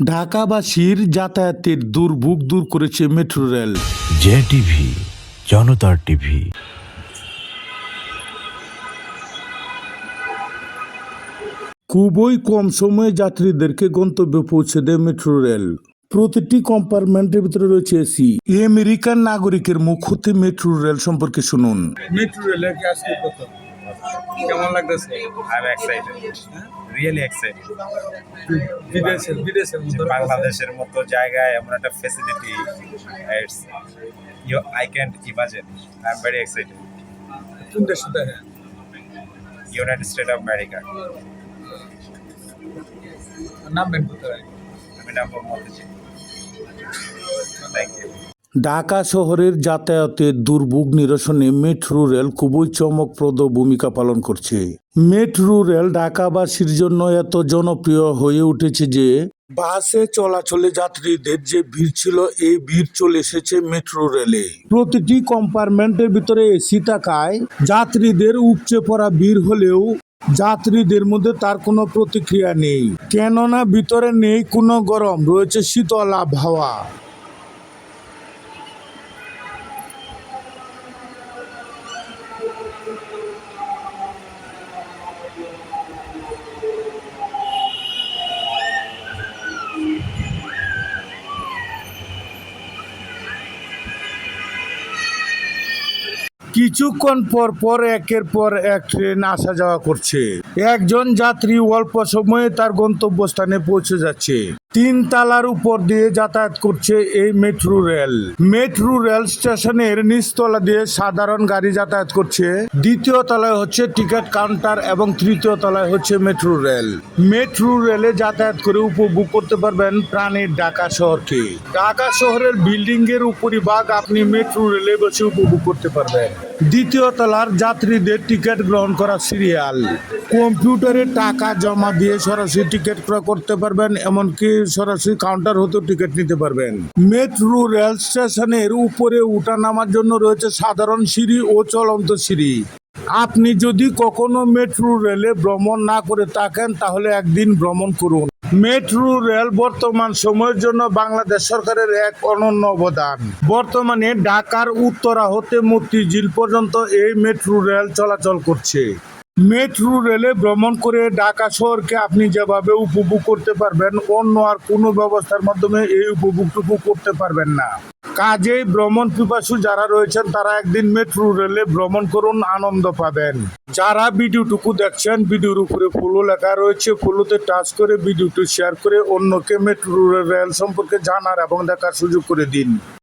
ঢাকাবাসীর যাতায়াতের দুর্ভোগ দূর করেছে মেট্রো রেল। জে টিভি জনতার টিভি। খুবই কম সময়ে যাত্রীদেরকে গন্তব্যে পৌঁছে দেয় মেট্রো রেল। প্রতিটি কম্পার্টমেন্টের ভিতরে রয়েছে এসি। আমেরিকান নাগরিকের মুখ হতে মেট্রো রেল সম্পর্কে শুনুন। মেট্রো রেলের কি আজকে কত কেমন লাগতেছে? I'm excited. Really excited. বিদেশের বিদেশের মতো। বাংলাদেশের মতো জায়গায় এমন একটা facility it's you I can't imagine I am very excited কোন দেশে দেখেন ইউনাইটেড স্টেট অফ আমেরিকা নামবেন কোথায় আমি নাম মতেছি থ্যাংক ইউ ঢাকা শহরের যাতায়াতের দুর্ভোগ নিরসনে মেট্রো রেল খুবই চমকপ্রদ ভূমিকা পালন করছে। মেট্রো রেল ঢাকাবাসীর জন্য এত জনপ্রিয় হয়ে উঠেছে যে, বাসে চলাচলে যাত্রীদের যে ভিড় ছিল, এই ভিড় চলে এসেছে মেট্রো রেলে। প্রতিটি কম্পার্টমেন্টের ভিতরে এসি থাকায় যাত্রীদের উপচে পড়া ভিড় হলেও যাত্রীদের মধ্যে তার কোনো প্রতিক্রিয়া নেই। কেননা ভিতরে নেই কোনো গরম, রয়েছে শীতল আবহাওয়া। কিছুক্ষণ পর পর একের পর এক ট্রেন আসা যাওয়া করছে। একজন যাত্রী অল্প সময়ে তার গন্তব্যস্থানে পৌঁছে যাচ্ছে। তিন তালার উপর দিয়ে যাতায়াত করছে এই মেট্রো রেল। মেট্রো রেল স্টেশনের নিচতলা দিয়ে সাধারণ গাড়ি যাতায়াত করছে। দ্বিতীয় তলায় হচ্ছে টিকিট কাউন্টার এবং তৃতীয় তলায় হচ্ছে মেট্রো রেল। মেট্রো রেলে যাতায়াত করে উপভোগ করতে পারবেন প্রাণীর ঢাকা শহরকে। ঢাকা শহরের বিল্ডিং এর উপরিভাগ আপনি মেট্রো রেলে বসে উপভোগ করতে পারবেন। দ্বিতীয় তলার যাত্রীদের টিকিট গ্রহণ করা সিরিয়াল। কম্পিউটারে টাকা জমা দিয়ে সরাসরি টিকিট ক্রয় করতে পারবেন, এমনকি সরাসরি কাউন্টার হতেও টিকিট নিতে পারবেন। মেট্রো রেল স্টেশনের উপরে উঠা নামার জন্য রয়েছে সাধারণ সিঁড়ি ও চলন্ত সিঁড়ি। আপনি যদি কখনো মেট্রো রেলে ভ্রমণ না করে থাকেন, তাহলে একদিন ভ্রমণ করুন। মেট্রো রেল বর্তমান সময়ের জন্য বাংলাদেশ সরকারের এক অনন্য অবদান। বর্তমানে ঢাকার উত্তরা হতে মতিঝিল পর্যন্ত এই মেট্রো রেল চলাচল করছে। মেট্রো রেলে ভ্রমণ করে ঢাকা শহরকে আপনি যেভাবে উপভোগ করতে পারবেন, অন্য আর কোনো ব্যবস্থার মাধ্যমে এই উপভোগটুকু করতে পারবেন না। কাজেই ভ্রমণ পিপাসু যারা রয়েছেন, তারা একদিন মেট্রো রেলে ভ্রমণ করুন, আনন্দ পাবেন। যারা ভিডিওটুকু দেখছেন, ভিডিওর উপরে ফুলো লেখা রয়েছে ফুলোতে টাচ করে ভিডিওটি শেয়ার করে অন্যকে মেট্রো রেল সম্পর্কে জানার এবং দেখার সুযোগ করে দিন।